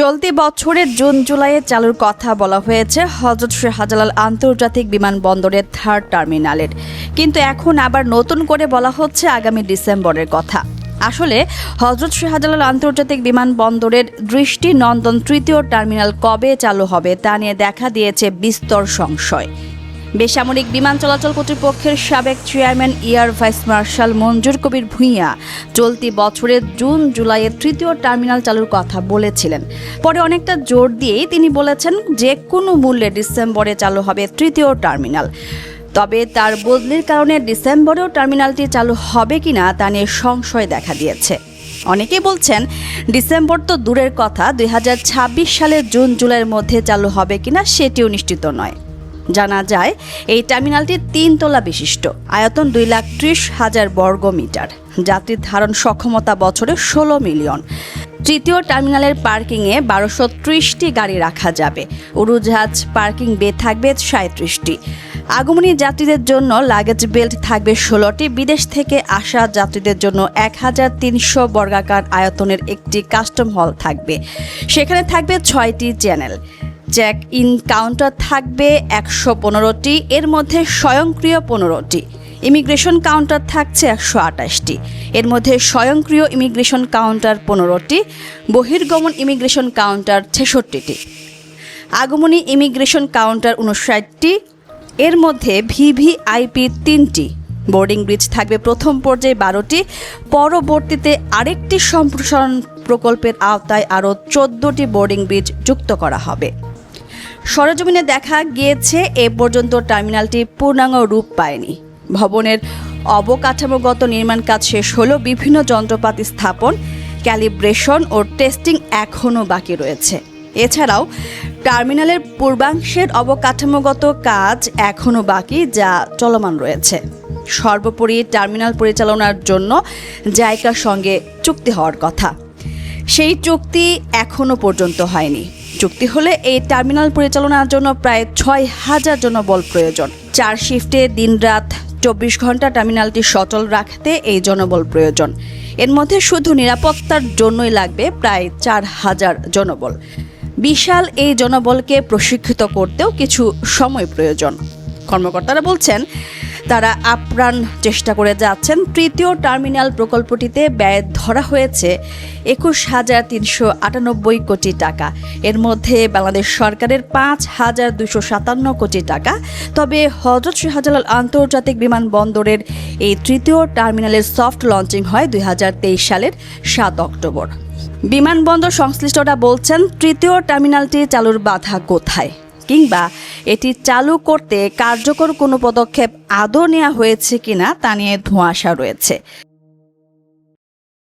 চলতি বছরের জুন জুলাইয়ে চালুর কথা বলা হয়েছে, হজরত শাহজালাল আন্তর্জাতিক বিমানবন্দরের থার্ড টার্মিনালের। কিন্তু এখন আবার নতুন করে বলা হচ্ছে আগামী ডিসেম্বরের কথা। আসলে হজরত শাহজালাল আন্তর্জাতিক বিমানবন্দরের দৃষ্টি নন্দন তৃতীয় টার্মিনাল কবে চালু হবে তা নিয়ে দেখা দিয়েছে বিস্তর সংশয়। বেসামরিক বিমান চলাচল কর্তৃপক্ষের সাবেক chairman, air vice marshal Manzur Kabir Bhuiyan চলতি বছরের জুন জুলাইয়ে তৃতীয় টার্মিনাল চালুর কথা বলেছিলেন। পরে অনেকটা জোর দিয়েই তিনি বলেছেন যে কোনো মূল্যে ডিসেম্বরে চালু হবে তৃতীয় টার্মিনাল। তবে তার বদলির কারণে ডিসেম্বরেও টার্মিনালটি চালু হবে কিনা তা নিয়ে সংশয় দেখা দিয়েছে। অনেকেই বলছেন, ডিসেম্বর তো দূরের কথা দু হাজার ছাব্বিশ সালের জুন জুলাইয়ের মধ্যে চালু হবে কিনা সেটিও নিশ্চিত নয়। জানা যায়, এই টার্মিনালটি তিন তলা বিশিষ্ট, আয়তন দুই লাখ ত্রিশ হাজার বর্গ মিটার। যাত্রী ধারণ সক্ষমতা বছরে ষোলো মিলিয়ন। তৃতীয় টার্মিনালের পার্কিংয়ে বারোশো ত্রিশটি গাড়ি রাখা যাবে। উড়োজাহাজ পার্কিং বে থাকবে সাঁত্রিশটি। আগমনী যাত্রীদের জন্য লাগেজ বেল্ট থাকবে ষোলোটি। বিদেশ থেকে আসা যাত্রীদের জন্য এক হাজার তিনশো বর্গাকার আয়তনের একটি কাস্টম হল থাকবে। সেখানে থাকবে ছয়টি চ্যানেল চেক ইন কাউন্টার থাকবে একশো পনেরোটি, এর মধ্যে স্বয়ংক্রিয় পনেরোটি। ইমিগ্রেশন কাউন্টার থাকছে একশো আটাশটি এর মধ্যে স্বয়ংক্রিয় ইমিগ্রেশন কাউন্টার পনেরোটি, বহির্গমন ইমিগ্রেশন কাউন্টার ছেষট্টিটি। আগমনী ইমিগ্রেশন কাউন্টার উনষাটটি, এর মধ্যে ভিভিআইপি তিনটি। বোর্ডিং ব্রিজ থাকবে প্রথম পর্যায়ে বারোটি, পরবর্তীতে আরেকটি সম্প্রসারণ প্রকল্পের আওতায় আরও চোদ্দোটি বোর্ডিং ব্রিজ যুক্ত করা হবে। সরজমিনে দেখা গিয়েছে, এ পর্যন্ত টার্মিনালটি পূর্ণাঙ্গ রূপ পায়নি। ভবনের অবকাঠামোগত নির্মাণ কাজ শেষ হলেও বিভিন্ন যন্ত্রপাতি স্থাপন, ক্যালিব্রেশন ও টেস্টিং এখনও বাকি রয়েছে। এছাড়াও, টার্মিনালের পূর্বাংশের অবকাঠামোগত কাজ এখনও বাকি, যা চলমান রয়েছে। সর্বোপরি টার্মিনাল পরিচালনার জন্য জায়গার সঙ্গে চুক্তি হওয়ার কথা। সেই চুক্তি এখনও পর্যন্ত হয়নি। চুক্তি হলে এই টার্মিনাল পরিচালনার জন্য প্রায় ছয় হাজার জনবল প্রয়োজন। চার শিফটে দিনরাত চব্বিশ ঘণ্টা টার্মিনালটি সচল রাখতে এই জনবল প্রয়োজন। এর মধ্যে শুধু নিরাপত্তার জন্যই লাগবে প্রায় চার হাজার জনবল। বিশাল এই জনবলকে প্রশিক্ষিত করতেও কিছু সময় প্রয়োজন। কর্মকর্তারা বলছেন তারা আপ্রাণ চেষ্টা করে যাচ্ছেন। তৃতীয় টার্মিনাল প্রকল্পটিতে ব্যয় ধরা হয়েছে একুশ হাজার তিনশো আটানব্বই কোটি টাকা। এর মধ্যে বাংলাদেশ সরকারের পাঁচ হাজার দুশো সাতান্ন কোটি টাকা। তবে হজরত শাহজালাল আন্তর্জাতিক বিমানবন্দরের এই তৃতীয় টার্মিনালের সফট লঞ্চিং হয় দুই হাজার তেইশ সালের সাত অক্টোবর। বিমানবন্দর সংশ্লিষ্টরা বলছেন, তৃতীয় টার্মিনালটি চালুর বাধা কোথায়? কিংবা এটি চালু করতে কার্যকর কোনো পদক্ষেপ আদৌ নেওয়া হয়েছে কিনা তা নিয়ে ধোঁয়াশা রয়েছে।